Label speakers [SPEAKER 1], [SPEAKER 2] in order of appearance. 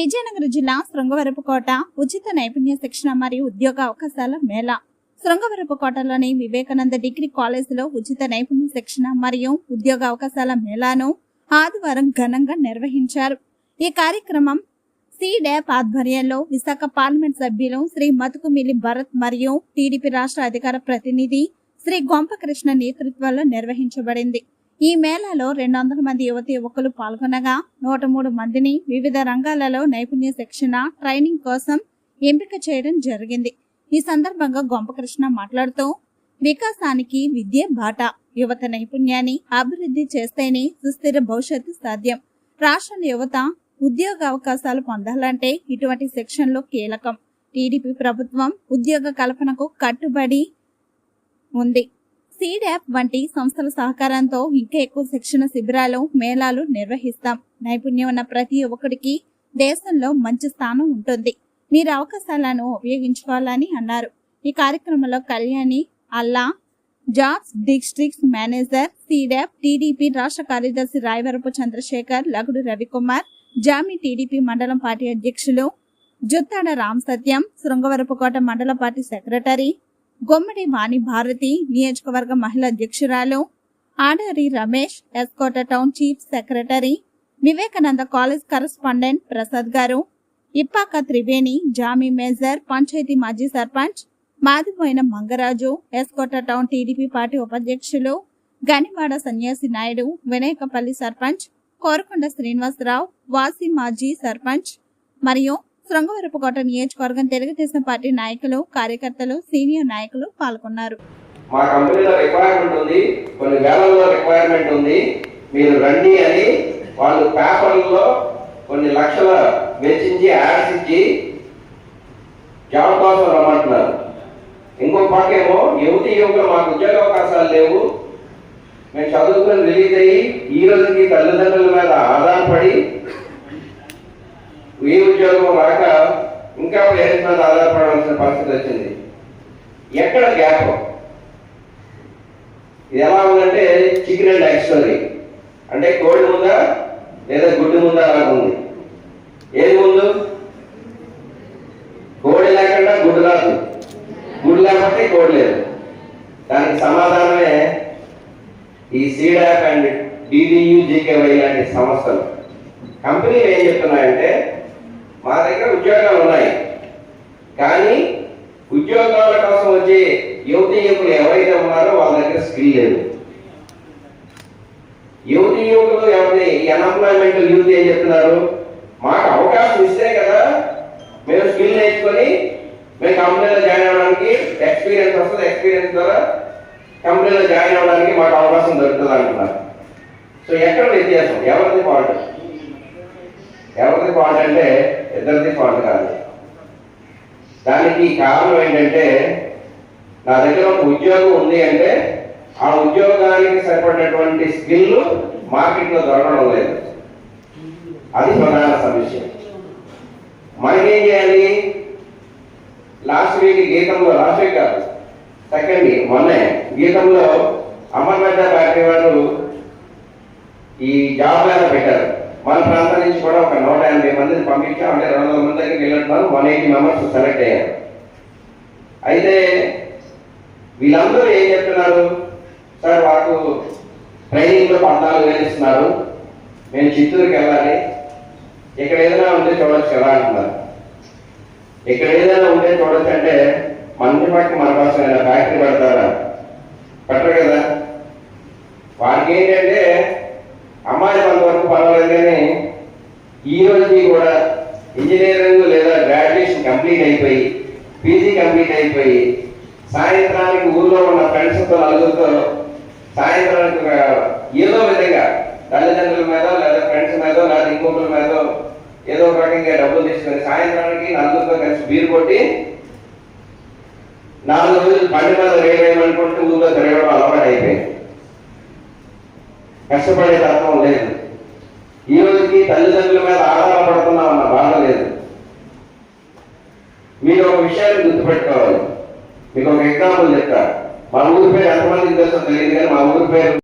[SPEAKER 1] విజయనగరం జిల్లా శృంగవరపుకోట ఉచిత నైపుణ్య శిక్షణ మరియు ఉద్యోగ అవకాశాల మేళా. శృంగవరపుకోటలోని వివేకానంద డిగ్రీ కాలేజీలో ఉచిత నైపుణ్య శిక్షణ మరియు ఉద్యోగ అవకాశాల మేళాను ఆదివారం ఘనంగా నిర్వహించారు. ఈ కార్యక్రమం సిడాప్ ఆధ్వర్యంలో విశాఖ పార్లమెంట్ సభ్యులు శ్రీ మతుకుమిలి భరత్ మరియు టీడీపీ రాష్ట్ర అధికార ప్రతినిధి శ్రీ గొంపకృష్ణ నేతృత్వంలో నిర్వహించబడింది. ఈ మేళాలో రెండు వందల మంది యువతి యువకులు పాల్గొనగా నూట మూడు మందిని వివిధ రంగాలలో నైపుణ్య శిక్షణ ట్రైనింగ్ కోసం ఎంపిక చేయడం జరిగింది. ఈ సందర్భంగా గొంపకృష్ణ మాట్లాడుతూ వికాసానికి విద్య బాట. యువత నైపుణ్యాన్ని అభివృద్ధి చేస్తేనే సుస్థిర భవిష్యత్తు సాధ్యం. రాష్ట్ర యువత ఉద్యోగ అవకాశాలు పొందాలంటే ఇటువంటి శిక్షణలు కీలకం. టీడీపీ ప్రభుత్వం ఉద్యోగ కల్పనకు కట్టుబడి ఉంది. సీడాప్ వంటి సంస్థల సహకారంతో ఇంకా ఎక్కువ శిక్షణ శిబిరాలు మేళాలు నిర్వహిస్తాం. నైపుణ్యం ఉన్న ప్రతి ఒక్కడికి దేశంలో మంచి స్థానం ఉంటుంది. మీరు అవకాశాలను ఉపయోగించుకోవాలని అన్నారు. ఈ కార్యక్రమంలో Kalyani Alla jobs district manager SEEDAP TDP రాష్ట్ర కార్యదర్శి రాయవరపు చంద్రశేఖర్ లగుడు రవికుమార్ జామి టీడీపీ మండలం పార్టీ అధ్యక్షులు జుత్తాడ రామ్ సత్యం శృంగవరపుకోట మండల పార్టీ సెక్రటరీ గొమ్మడి వాణి భారతి నియోజకవర్గ మహిళా అధ్యక్షురాలు. Adari Ramesh Skota town chief secretary Vivekananda college correspondent Prasad garu. Ippaka Triveni Jami major panchayat మాజీ sarpanch మాదిపోయిన Mangaraju Skota town TDP party ఉపాధ్యక్షులు గనివాడ సన్యాసి నాయుడు వినాయకపల్లి సర్పంచ్ కోరకొండ శ్రీనివాసరావు వాసి మాజీ సర్పంచ్ మరియు శృంగవరపుకోట నియోజకవర్గం తెలుగుదేశం పార్టీ నాయకులు కార్యకర్తలు సీనియర్ నాయకులు పాల్గొన్నారు.
[SPEAKER 2] మా కంపెనీలో రిక్వైర్మెంట్ ఉంది కొన్ని వేలల్లో రిక్వైర్మెంట్ ఉంది. మీరు రండి అని వాళ్ళు పేపర్లలో కొన్ని లక్షల వెచ్చించి యాడ్స్ ఇచ్చి జాబ్ కోసం రమ్మంటున్నారు. ఇంకో పక్కేమో యువతి యువకులు మాకు ఉద్యోగ అవకాశాలు లేవు. మేము చదువుకుని రిలీజ్ అయ్యి ఈ రోజుకి తల్లిదండ్రుల మీద ఆధారపడి ఏ ఉద్యోగం రాక ఇంకా పేరెంట్స్ మీద ఆధారపడాల్సిన పరిస్థితి వచ్చింది? ఎక్కడ గ్యాప్ ఇది ఎలా ఉందంటే చికెన్ అండ్ ఎగ్ స్టోరీ అంటే కోడి ముందా లేదా గుడ్డు ముందా అలా ఉంది. ఏది ముందు? కోడి లేకుండా గుడ్డు రాదు. గుడ్డు లేకపోతే కోడి లేదు. దానికి సమాధానమే ఈ సీడాప్ అండ్ డిడియు జీకేవై లాంటి సంస్థలు. కంపెనీలు ఏం చెప్తున్నాయంటే మా దగ్గర ఉద్యోగాలు ఉన్నాయి. కానీ ఉద్యోగాల కోసం వచ్చే యువతి యువకులు ఎవరైతే ఉన్నారో వాళ్ళ దగ్గర స్కిల్ లేదు. యువతి యువకులు ఎవరి ఈ అన్ఎంప్లాయ్మెంట్ యూత్ ఏం చెప్తున్నారు? మాకు అవకాశం ఇస్తే కదా మేము స్కిల్ నేర్చుకొని మేము కంపెనీలో జాయిన్ అవ్వడానికి ఎక్స్పీరియన్స్ వస్తుంది ఎక్స్పీరియన్స్ ద్వారా కంపెనీలో జాయిన్ అవ్వడానికి మాకు అవకాశం దొరుకుతుంది అంటున్నారు. సో ఎక్కడ వ్యత్యాసం? ఎవరిది పాయింట్ ఎవరిది పాయింట్ అంటే ఇద్దరిది ఫాల్ట్ కాదు. దానికి కారణం ఏంటంటే నా దగ్గర ఒక ఉద్యోగం ఉంది అంటే ఆ ఉద్యోగానికి సరిపడినటువంటి స్కిల్ మార్కెట్లో దొరకడం లేదు. అది ప్రధాన సమస్య. మనమేం చేయాలి? లాస్ట్ వీక్ గీతంలో లాస్ట్ వీక్ కాదు సెకండ్ మొన్నే గీతంలో అమర్నాథ పార్టీ వాళ్ళు ఈ జాబ్ మీద పెట్టారు. మన ప్రాంతం నుంచి కూడా ఒక నూట ఎనభై మందిని పంపించాం. అంటే రెండు వందల మంది దగ్గరికి వెళ్ళినట్టున్నారు వన్ ఎయిటీ మెంబర్స్ సెలెక్ట్ అయ్యారు. అయితే వీళ్ళందరూ ఏం చెప్తున్నారు? సార్ మాకు ట్రైనింగ్లో పద్నాలుగు వేలు ఇస్తున్నారు. మేము చిత్తూరుకి వెళ్ళాలి. ఇక్కడ ఏదైనా ఉంటే చూడొచ్చు కదా అంటున్నారు. ఇక్కడ ఏదైనా ఉంటే చూడొచ్చు అంటే మంచి పక్క మన కోసం ఏదైనా ఫ్యాక్టరీ పెడతారా పెట్టరు కదా వారికి ఏంటంటే అమ్మాయి కొంతవరకు పర్వాలేదు కానీ ఈ రోజుకి కూడా ఇంజనీరింగ్ లేదా గ్రాడ్యుయేషన్ కంప్లీట్ అయిపోయి పీజీ కంప్లీట్ అయిపోయి సాయంత్రానికి ఊళ్ళో ఉన్న ఫ్రెండ్స్తో నలుగురితో సాయంత్రానికి ఏదో విధంగా తల్లిదండ్రుల మీద లేదా ఫ్రెండ్స్ మీద లేదా ఇంకొకరి మీద ఏదో ఒక రకంగా డబ్బులు తీసుకొని సాయంత్రానికి నలుగురితో కలిసి బీరు కొట్టి నాలుగు రోజులు బండి మీద రేవేయమనుకుంటూ ఊళ్ళో తిరగడం అలవాటు అయిపోయింది. కష్టపడే తత్వం లేదు. ఈ రోజుకి తల్లిదండ్రుల మీద ఆధారపడుతున్నాం మనం బాధ లేదు మీరు ఒక విషయాన్ని గుర్తుపెట్టుకోవాలి మీకు ఒక ఎగ్జాంపుల్ చెప్తా. మా ఊరి పేరు ఎంతమందికి తెలుసో? తెలియదు కానీ మా ఊరి పేరు